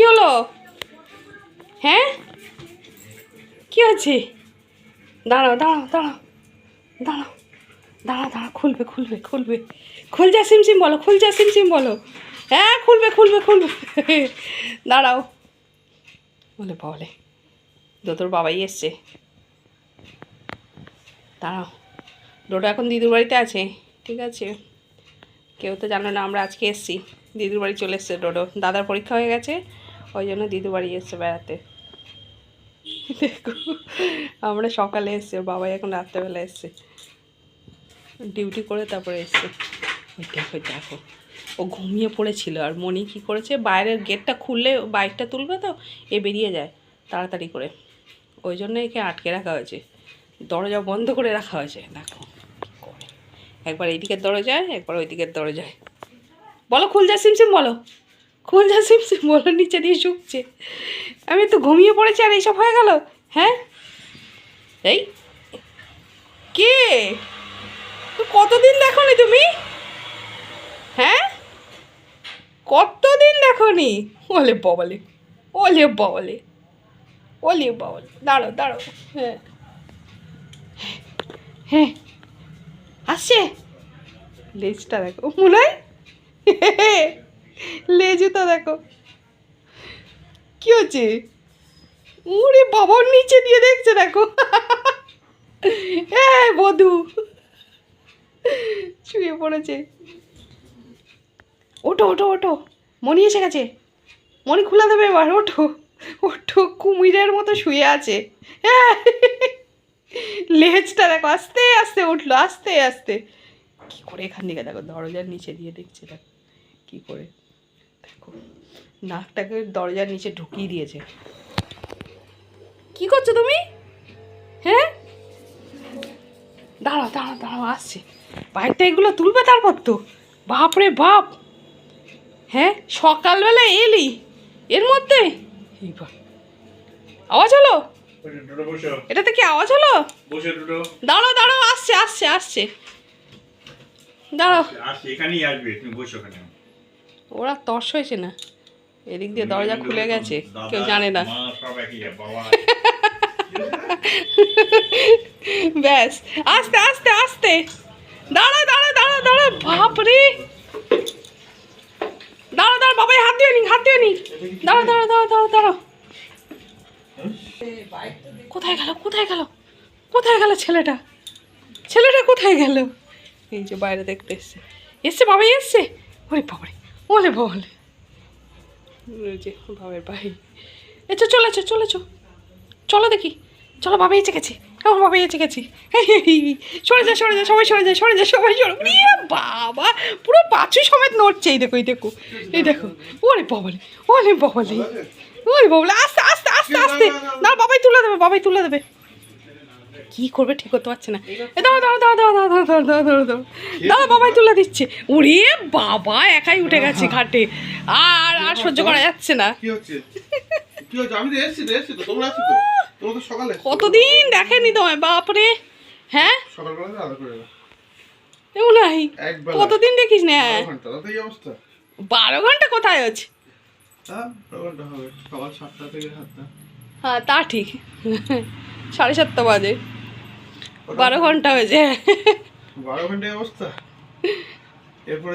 কি হলো? হ্যাঁ? কি আছে দাঁড়াও দাঁড়াও দাঁড়াও দাঁড়াও দাঁড়া দাঁড়া খুলবে খুলবে খুলবে। খুল যা সিম বলো খুল যা সিম বলো। হ্যাঁ খুলবে খুলবে খুলবে। দাঁড়াও। বলে বলে। তো তোর বাবাই এসছে। দাঁড়াও। ডোডো এখন দিদুর বাড়িতে আছে, ঠিক আছে? কেউ তো জানো না, আমরা আজকে এসছি। দিদুর বাড়ি চলে এসছে ডোডো। দাদার পরীক্ষা হয়ে গেছে। ওই জন্য দিদুর বাড়ি এসছে বেড়াতে। দেখো, আমরা সকালে এসছি, ওর বাবাই এখন রাত্রেবেলা এসছে। ডিউটি করে তারপরে এসছে। ওই দেখো দেখো। ও ঘুমিয়ে পড়েছিল, আর মনি কী করেছে, বাইরের গেটটা খুললে বাইকটা তুলবে তো, এ বেরিয়ে যায় তাড়াতাড়ি করে। ওই জন্য একে আটকে রাখা হয়েছে। দরজা বন্ধ করে রাখা হয়েছে। দেখো একবার এইদিকের দরজায়, একবার ওই দিকের দরজায়। বলো খুল যা সিমসিম বলো। খুল যা সিমসিম বলো, নিচে দিয়ে শুকছে আমি তো ঘুমিয়ে পড়েছি আর এইসব হয়ে গেল। হ্যাঁ? এই, কে? তো দেখো নি তুমি? হ্যাঁ? কতদিন দেখো নি ওলে বাবলে ওলে বাবলে ওলে বাবলে। দাঁড়ো দাঁড়ো। হ্যাঁ। হ্যাঁ। আসছে? লেজটা দেখো। মনে লেজে দেখো। কি হচ্ছে? উরে বাবার নিচে দিয়ে দেখছে, দেখো। হ্যাঁ বধু। শুয়ে পড়েছে। ওঠো ওঠো ওঠো। মনি এসে গেছে। মনি খোলা দেবে এবার, ওঠো। ওঠো, কুমিরের মতো শুয়ে আছে। হ্যাঁ লেজটা দেখো, আস্তে আস্তে উঠল, আস্তে আস্তে। কি করে এখান থেকে দেখো, দরজার নিচে দিয়ে দেখছে, দেখো। কি করে? দেখো নাকটাকে দরজার নিচে ঢুকিয়ে দিয়েছে। কি করছ তুমি? হ্যাঁ? দাঁড়াও দাঁড়াও দাঁড়াও আসছে। বাইকটা এগুলো তুলবে তারপর তো। বাপ রে বাপ! হ্যাঁ? সকালবেলা এলি। এর মধ্যে? আওয়াজ হলো? এটাতে কি আওয়াজ হলো? বসে দুটো। দাঁড়াও দাঁড়াও আসছে আসছে আসছে। দাঁড়াও। এখানেই আসবে তুমি বসো ওখানে। ওরা তর্স হয়েছে না। এদিক দিয়ে দরজা খুলে গেছে কেউ জানে না। ব্যাস আস্তে আস্তে আস্তে। দাঁড়া দাঁড়া দাঁড়া দাঁড়া বাপরে। দাঁড়া দাঁড়া বাবাই হাত দিয়ে নি হাত দিয়ে নি। দাঁড়া দাঁড়া দাঁড়া দাঁড়া দাঁড়া। কোথায় গেল কোথায় গেল? কোথায় গেল ছেলেটা? ছেলেটা কোথায় গেল? এই যে বাইরে দেখতে এসছে। এসছে বাবাই এসছে। ওরে বাবারে। বলে ওই যে বাবার ভাই এসো চলেছো চলেছো চলো দেখি। চলো, বাবা এসে গেছে। আমার বাবা এসে গেছে। সরে যা সরে যা, সবাই সরে যা সরে যা, সবাই সরে ইয়ে বাবা, পুরো পাঁচু সমেত নড়ছে, এই দেখো এই দেখো। এই দেখো। ওরে বাবালে ওরে বাবালে ওরে বাবালে আস্তে আস্তে আস্তে আস্তে। না বাবাই তুলে দেবে, বাবাই তুলে দেবে। কি করবে ঠিক করতে পারছে না। দাও দাও দাও দাও দাও দাও দাও দাও দাও দাও। দাও বাবাই তুলে দিচ্ছে। ওরে বাবা একাই উঠে গেছে ঘাটে। আর আর সহ্য করা যাচ্ছে না। কতদিন দেখেনি তোমায়? বাপরে। হ্যাঁ। নাই। কতদিন দেখিস না? বারো ঘণ্টা। কোথায় আছে? হ্যাঁ তা ঠিক। সাড়ে সাতটা বাজে। বারো ঘণ্টা হয়েছে বারো ঘন্টায় অবস্থা? এরপরে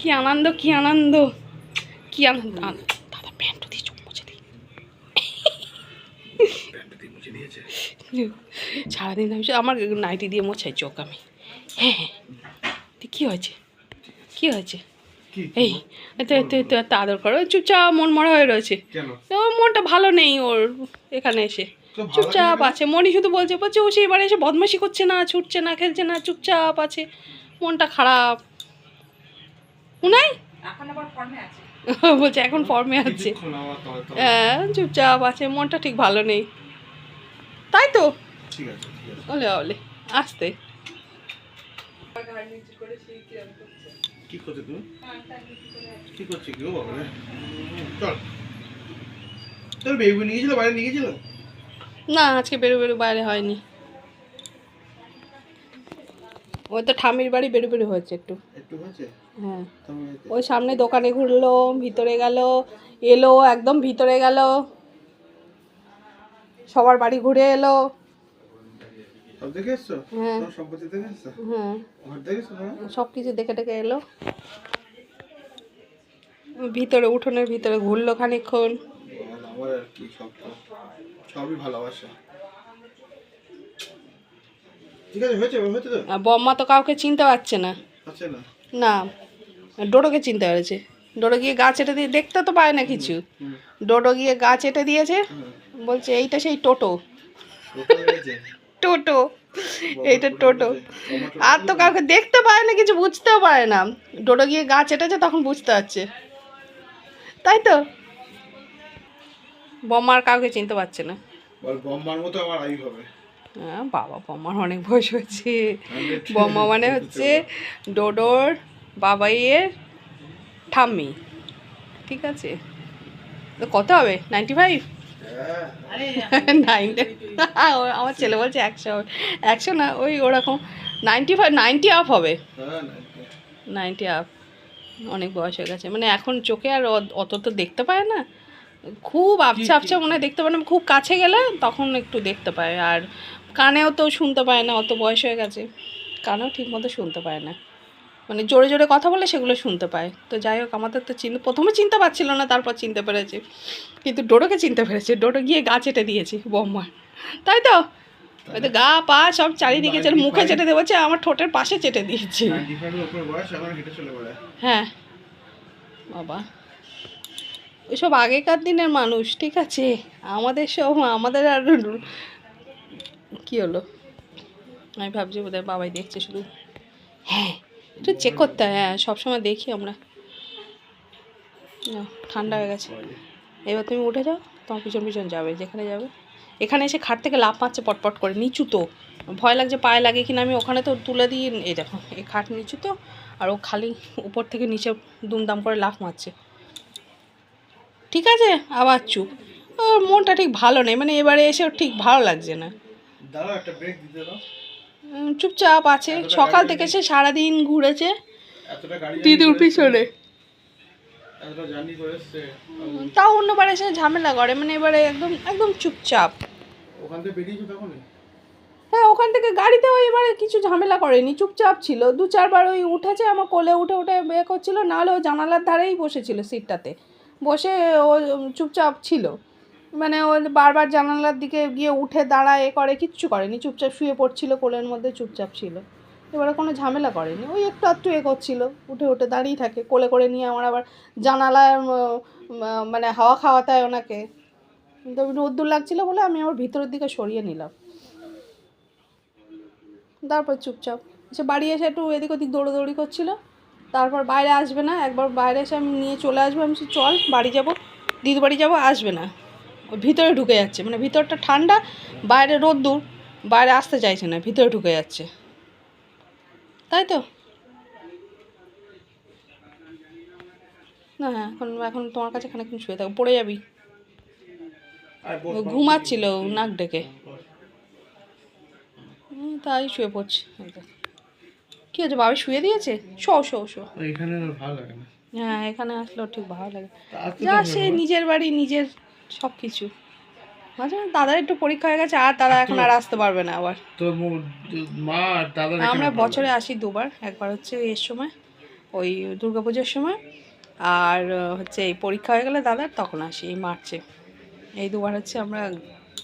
কি আনন্দ কি আনন্দ। কি আনন্দ? দাদা প্যান্ট দিয়ে চোখ মুছে দিই। প্যান্টটা সারাদিন আমি আমার নাইটি দিয়ে মোছাই চোখ আমি। হ্যাঁ হ্যাঁ। কী হয়েছে? কী হয়েছে? এই তো আদর করো। চুপচাপ মন মরা হয়ে রয়েছে। মনটা ভালো নেই ওর এখানে এসে। চুপচাপ আছে। মনি শুধু বলছে বলছে ও সেই এবারে এসে বদমাশি করছে না ছুটছে না খেলছে না চুপচাপ আছে। মনটা খারাপ। উনাই? বলছে এখন ফর্মে আছে। হ্যাঁ চুপচাপ আছে মনটা ঠিক ভালো নেই। তাই তো? ঠিক আছে ঠিক আছে। ওলে ওলে আসতে। কি করছ তুমি? কি করছ কি ও বাবা চল। তোর বেবি নিয়ে গেছিল বাইরে নিয়ে গেছিল? না আজকে বেরো বেরো বাইরে হয়নি। ওই তো ঠামির বাড়ি বেরু বেরু হয়েছে একটু। হ্যাঁ। ওই সামনে দোকানে ঘুরলো ভিতরে গেল এলো একদম ভিতরে গেল। সবার বাড়ি ঘুরে এলো। সব হ্যাঁ। কিছু দেখে দেখে এলো। ভিতরে উঠোনের ভিতরে ঘুরলো খানিকক্ষণ। সবই ভালোবাসা। ঠিক আছে হয়েছে হয়েছে তো? বম্মা তো কাউকে চিনতে পারছে না। না? না ডোডোকে চিনতে পেরেছে। ডোডো গিয়ে গাছ এটে দিয়ে দেখতে তো পায় না কিছু। ডোডো গিয়ে গাছ এটে দিয়েছে বলছে এইটা সেই টোটো। টোটো এইটা টোটো আর তো কাউকে দেখতে পায় না কিছু বুঝতেও পারে না। ডোডো গিয়ে গাছ এটেছে তখন বুঝতে পারছে। তাই তো? বম্মার কাউকে চিনতে পারছে না। মতো আমার আয়ু হবে। হ্যাঁ বাবা বম্মার অনেক বয়স হয়েছে। বম্মা মানে হচ্ছে ডোডোর বাবাইয়ের ঠাম্মি। ঠিক আছে? তো কত হবে? নাইনটি ফাইভ হ্যাঁ। নাইনটি আমার ছেলে বলছে একশো। হবে একশো না ওই ওরকম। নাইনটি ফাইভ নাইনটি আপ হবে। হ্যাঁ নাইনটি আপ অনেক বয়স হয়ে গেছে। মানে এখন চোখে আর অত তো দেখতে পায় না। খুব আবছা আবছা মনে হয় দেখতে পায় না খুব কাছে গেলে তখন একটু দেখতে পায়। আর কানেও তো শুনতে পায় না অত বয়স হয়ে গেছে কানেও ঠিক মতো শুনতে পায় না। মানে জোরে জোরে কথা বলে সেগুলো শুনতে পায়। তো যাই হোক আমাদের তো চিনতে প্রথমে চিনতে পারছিল না তারপর চিনতে পেরেছে। কিন্তু ডোডোকে চিনতে পেরেছে ডোডো গিয়ে গা চেটে দিয়েছে বম্মার তাই তো? ওই তো গা পা সব চারিদিকে চেটে মুখে চেটে দিয়ে বলছে আমার ঠোঁটের পাশে চেটে দিয়েছে। হ্যাঁ। ফাইভের উপরে বয়স এখন হেঁটে চলে বেড়ায় হ্যাঁ বাবা ওইসব আগেকার দিনের মানুষ, ঠিক আছে? আমাদের সব, আমাদের আর কি হলো? আমি ভাবছি বোধহয় বাবাই দেখছে শুধু। হ্যাঁ একটু চেক করতে হয় হ্যাঁ সবসময় দেখি আমরা। ঠান্ডা হয়ে গেছে। এবার তুমি উঠে যাও, তোমার পিছন পিছন যাবে, যেখানে যাবে। এখানে এসে খাট থেকে লাফ মারছে পটপট করে, নিচু তো। ভয় লাগছে, পায়ে লাগে কিনা, আমি ওখানে তো তুলে দিয়ে, এই দেখো, এই খাট নিচু তো, আর ও খালি উপর থেকে নিচে দুমদাম করে লাফ মারছে। ঠিক আছে? আবার চুপ। ওর মনটা ঠিক ভালো নেই। মানে এবারে এসে ওর ঠিক ভালো লাগছে না। দাঁড়াও একটা ব্রেক দিতে দাও। উম, চুপচাপ আছে। সকাল থেকে সে সারাদিন ঘুরেছে। দিদির পিছনে। তাও অন্যবার এসে ঝামেলা করে। মানে এবারে একদম একদম চুপচাপ। হ্যাঁ ওখান থেকে গাড়িতে ওই এবারে কিছু ঝামেলা করেনি। চুপচাপ ছিল। দু চারবার ওই উঠেছে আমার কোলে উঠে উঠে বে করছিল। নাহলে ও জানালার ধারেই বসেছিল সিটটাতে। বসে ও চুপচাপ ছিল। মানে ও বারবার জানালার দিকে গিয়ে উঠে দাঁড়ায়, এ করে, কিচ্ছু করেনি। চুপচাপ শুয়ে পড়ছিল, কোলের মধ্যে চুপচাপ ছিল। এবারে কোনো ঝামেলা করেনি। ওই একটু একটু এ করছিল উঠে উঠে দাঁড়িয়ে থাকে। কোলে করে নিয়ে আমার আবার জানালায় মানে হাওয়া খাওয়াতে হয় ওনাকে। কিন্তু রোদ্দুর লাগছিল বলে আমি আবার ভিতরের দিকে সরিয়ে নিলাম। তারপর চুপচাপ। সে বাড়ি এসে একটু এদিক ওদিক দৌড়োদৌড়ি করছিল। তারপর বাইরে আসবে না একবার বাইরে এসে আমি নিয়ে চলে আসব আমি চল বাড়ি যাব দিদি বাড়ি যাব আসবে না। ভিতরে ঢুকে যাচ্ছে মানে ভিতরটা ঠান্ডা বাইরে রোদ্দুর বাইরে আসতে চাইছে না ভিতরে ঢুকে যাচ্ছে। তাই তো? না হ্যাঁ এখন এখন তোমার কাছে খানিকক্ষণ শুয়ে থাকো পড়ে যাবি। ঘুমাচ্ছিল নাক ডেকে। তাই শুয়ে পড়ছে। কি হচ্ছে বাবা শুয়ে দিয়েছে? শো শো শো। এখানে ভালো লাগে না। হ্যাঁ এখানে আসলেও ঠিক ভালো লাগে যা সে নিজের বাড়ি নিজের সব কিছু মাঝে দাদার একটু পরীক্ষা হয়ে গেছে আর দাদা এখন আর আসতে পারবে না আবার। তোর মা দাদা আমরা বছরে আসি দুবার। একবার হচ্ছে এর সময় ওই দুর্গাপুজোর সময়। আর হচ্ছে এই পরীক্ষা হয়ে গেলে দাদার তখন আসি এই মার্চে। এই দুবার হচ্ছে আমরা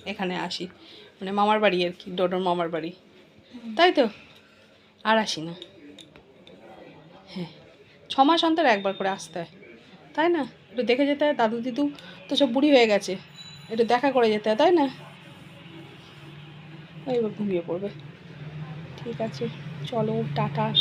এখানে আসি। মানে মামার বাড়ি আর কি ডোডোর মামার বাড়ি। তাই তো? আর আসি না। হ্যাঁ ছ মাস অন্তর একবার করে আসতে হয়। তাই না? একটু দেখে যেতে হয়, দাদু দিদু তো সব বুড়ি হয়ে গেছে। একটু দেখা করে যেতে হয়, তাই না? এইবার ঘুমিয়ে পড়বে। ঠিক আছে, চলো, টাটা।